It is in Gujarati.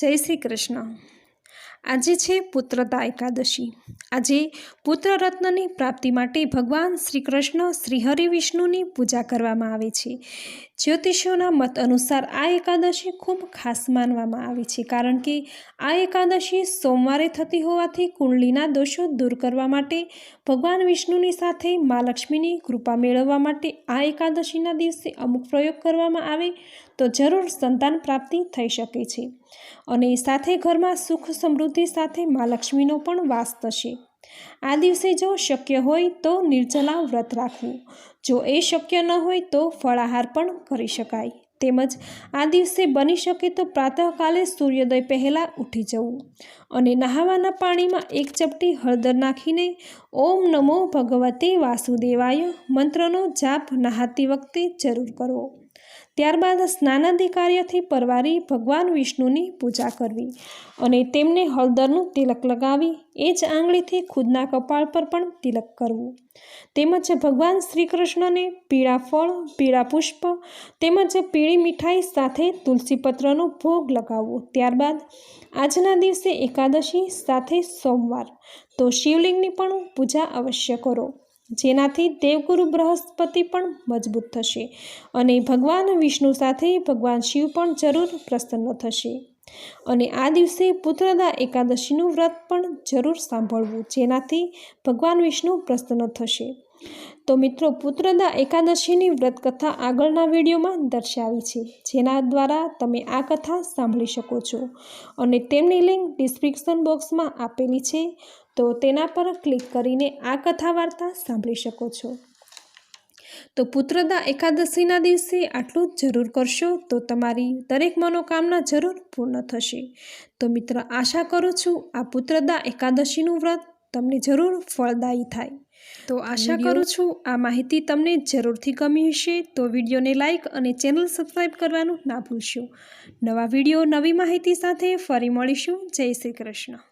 જય શ્રી કૃષ્ણ. આજે છે પુત્રતા એકાદશી. આજે પુત્ર રત્નની પ્રાપ્તિ માટે ભગવાન શ્રી કૃષ્ણ શ્રી હરિ વિષ્ણુની પૂજા કરવામાં આવે છે. જ્યોતિષોના મત અનુસાર આ એકાદશી ખૂબ ખાસ માનવામાં આવે છે, કારણ કે આ એકાદશી સોમવારે થતી હોવાથી કુંડલીના દોષો દૂર કરવા માટે, ભગવાન વિષ્ણુની સાથે મા લક્ષ્મીની કૃપા મેળવવા માટે આ એકાદશીના દિવસે અમુક પ્રયોગ કરવામાં આવે, તો જરૂર સંતાન પ્રાપ્તિ થઈ શકે છે. અને સાથે ઘરમાં સુખ સમૃદ્ધિ સાથે મા લક્ષ્મીનો પણ વાસ થશે. આ દિવસે જો શક્ય હોય તો નિર્જલા વ્રત રાખવું. જો એ શક્ય ન હોય તો ફળાહાર પણ કરી શકાય. તેમજ આ દિવસે બની શકે તો પ્રાતઃકાલે સૂર્યોદય પહેલાં ઉઠી જવું અને નહાવાના પાણીમાં એક ચપટી હળદર નાખીને ઓમ નમો ભગવતે વાસુદેવાય મંત્રનો જાપ નહાતી વખતે જરૂર કરવો ત્યારબાદ સ્નાનાદિ કાર્યથી પરવારી ભગવાન વિષ્ણુની પૂજા કરવી અને તેમને હળદરનું તિલક લગાવી, એ જ આંગળીથી ખુદના કપાળ પર પણ તિલક કરવું. તેમજ ભગવાન શ્રી કૃષ્ણને પીળા ફળ, પીળા પુષ્પ તેમજ પીળી મીઠાઈ સાથે તુલસીપત્રનો ભોગ લગાવવો. ત્યારબાદ આજના દિવસે એકાદશી સાથે સોમવાર. તો શિવલિંગની પણ પૂજા અવશ્ય કરો. જેનાથી દેવગુરુ બૃહસ્પતિ પણ મજબૂત થશે અને ભગવાન વિષ્ણુ સાથે ભગવાન શિવ પણ જરૂર પ્રસન્ન થશે. અને આ દિવસે પુત્રદા એકાદશીનું વ્રત પણ જરૂર સાંભળવું, જેનાથી ભગવાન વિષ્ણુ પ્રસન્ન થશે. તો મિત્રો પુત્રદા એકાદશીની વ્રતકથા આગળના વિડીયોમાં દર્શાવી છે, જેના દ્વારા તમે આ કથા સાંભળી શકો છો. અને તેમની લિંક ડિસ્ક્રિપ્શન બોક્સમાં આપેલી છે, તો તેના પર ક્લિક કરીને આ કથા વાર્તા સાંભળી શકો છો. તો પુત્રદા એકાદશીના દિવસે આટલું જરૂર કરશો, તો તમારી દરેક મનોકામના જરૂર પૂર્ણ થશે. તો મિત્ર, આશા કરું છું, આ પુત્રદા એકાદશીનું વ્રત તમને જરૂર ફળદાયી થાય. તો આશા કરું છું આ માહિતી તમને જરૂરથી ગમી હશે. તો વિડીયોને લાઇક અને ચેનલ સબસ્ક્રાઈબ કરવાનું ના ભૂલશો. નવા વીડિયો નવી માહિતી સાથે ફરી મળીશું. જય શ્રી કૃષ્ણ.